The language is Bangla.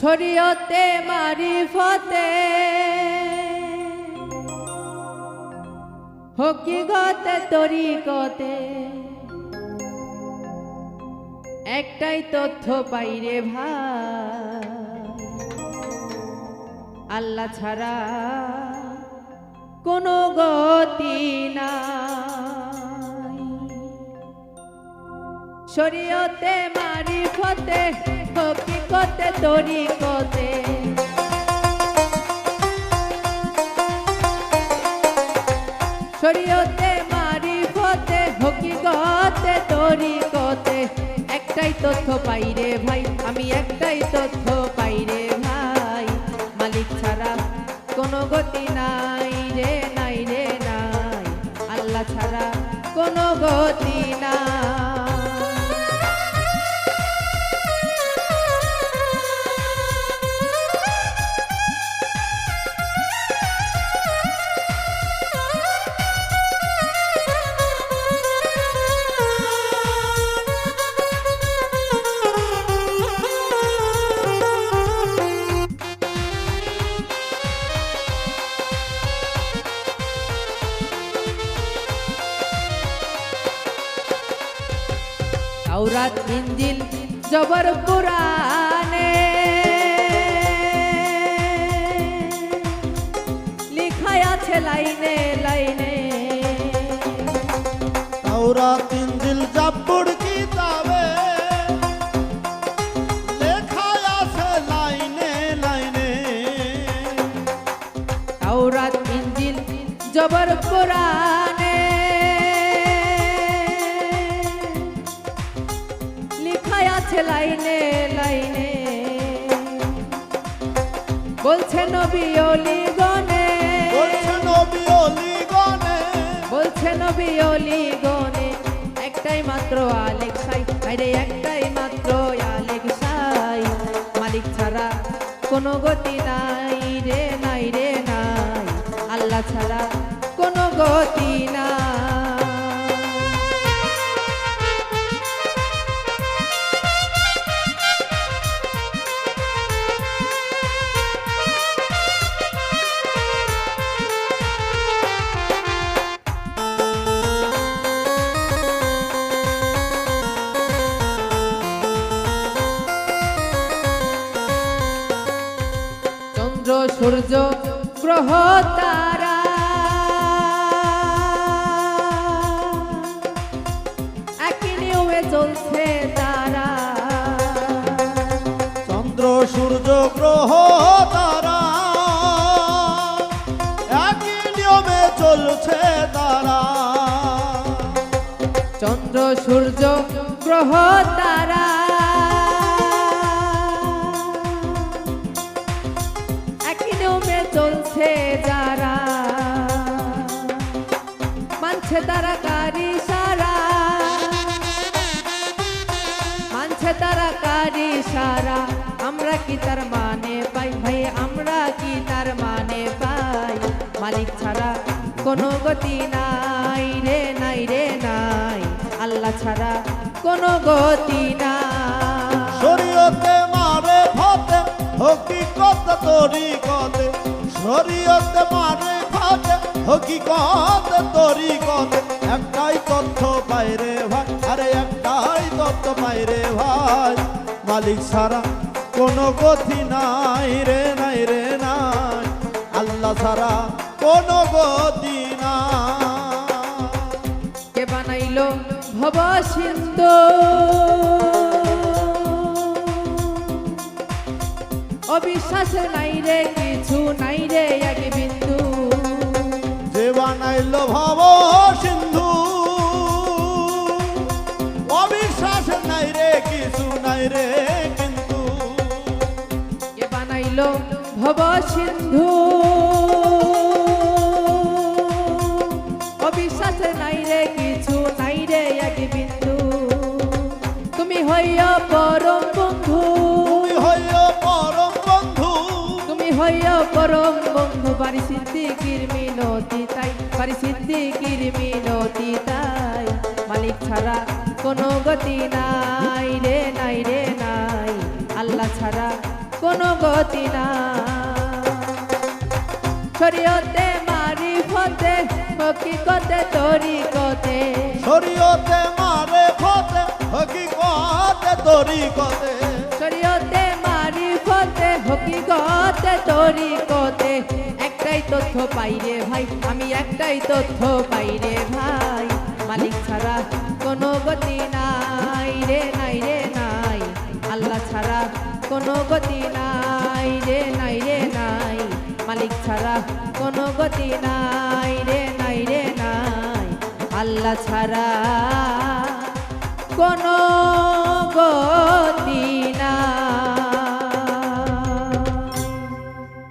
শরীয়তে মারি মারিফতে হকিগতে তরিকতে। একটাই তথ্য পাইরে ভাই। আল্লাহ ছাড়া কোনো গতি নাই। শরীয়তে মারিফতে হকিকতে তরিকতে শরীয়তে, মারিফতে হকিকতে তরিকতে, একটাই তথ্য পাইরে ভাই, আমি একটাই তথ্য পাইরে ভাই। মালিক ছাড়া কোনো গতি নাই রে নাই রে, নাই। আল্লাহ ছাড়া কোনো গতি নাই তাওরাত ইঞ্জিল জবর পুরাণে লিখাই আছে লাইনে লাইনে। তাওরাত ইনজিল জাবুর কিতাবে। লেখা আছে লাইনে লাইনে। তাওরাত ইঞ্জিল জবর পুরাণে আছে লাইনে লাইনে। বলছে নবী অলি গনে বলছে নবী অলি গনে বলছে নবী অলি গনে একটাই মাত্র আলেক সাই আরে একটাই মাত্র আলেক সাই মালিক ছাড়া কোনো গতি নাই রে নাই রে নাই। আল্লাহ ছাড়া কোনো গতি নাই। সূর্য গ্রহ তারা। একই নিয়মে চলছে তারা। চন্দ্র সূর্য গ্রহ তারা। একই নিয়মে চলছে তারা। চন্দ্র সূর্য গ্রহ তারা। চলছে যারা, মানছে তারা কারি সারা, মানছে তারা কারি সারা, আমরা কি তার মানে পাই? ভাই, আমরা কি তার মানে পাই? মালিক ছাড়া কোনো গতি নাই রে নাই রে, নাই। আল্লাহ ছাড়া কোনো গতি নাই। শরীয়তে মারে ফতে হকিকত তরিকতে। শরীয়তে মারে ফতে হকিকত তরিকতে একটাই তথ্য পাইরে ভাই, আরে একটাই তথ্য পাইরে ভাই। মালিক ছাড়া কোনো গতি নাই রে নাই রে, নাই। আল্লাহ ছাড়া কোনো গতি নাই। কে বানাইলো ভব সিন্ধু অবিশ্বাস নাই রে কিছু নাই রে এক বিন্দু। যে বানাইলো ভাব সিন্ধু। অবিশ্বাস নাই রে কিছু নাই রে কিন্তু। কে বানাইলো ভব সিন্ধু। অবিশ্বাস নাই রে কিছু নাই রে এক বিন্দু। তুমি হইয়া পরম পরম বন্ধু বাড়ি সিদ্দিকির তাই বাড়ি সিদ্দিকির নদী তাই। মালিক ছাড়া কোনো গতি নাই রে নাই রে, নাই। আল্লাহ ছাড়া কোনো গতি নাই। শরীয়তে মারি ফতে হকিকতে তরি কতে শরীয়তে মারে ফতে হকিকতে তরি কতে হকিকতে তরিকতে একটাই তথ্য পাই রে ভাই, আমি একটাই তথ্য পাই রে ভাই। মালিক ছাড়া কোনো গতি নাই রে নাই রে, নাই। আল্লাহ ছাড়া কোনো গতি নাই রে নাই রে, নাই। মালিক ছাড়া কোনো গতি নাই রে নাই রে, নাই। আল্লাহ ছাড়া কোনো গতি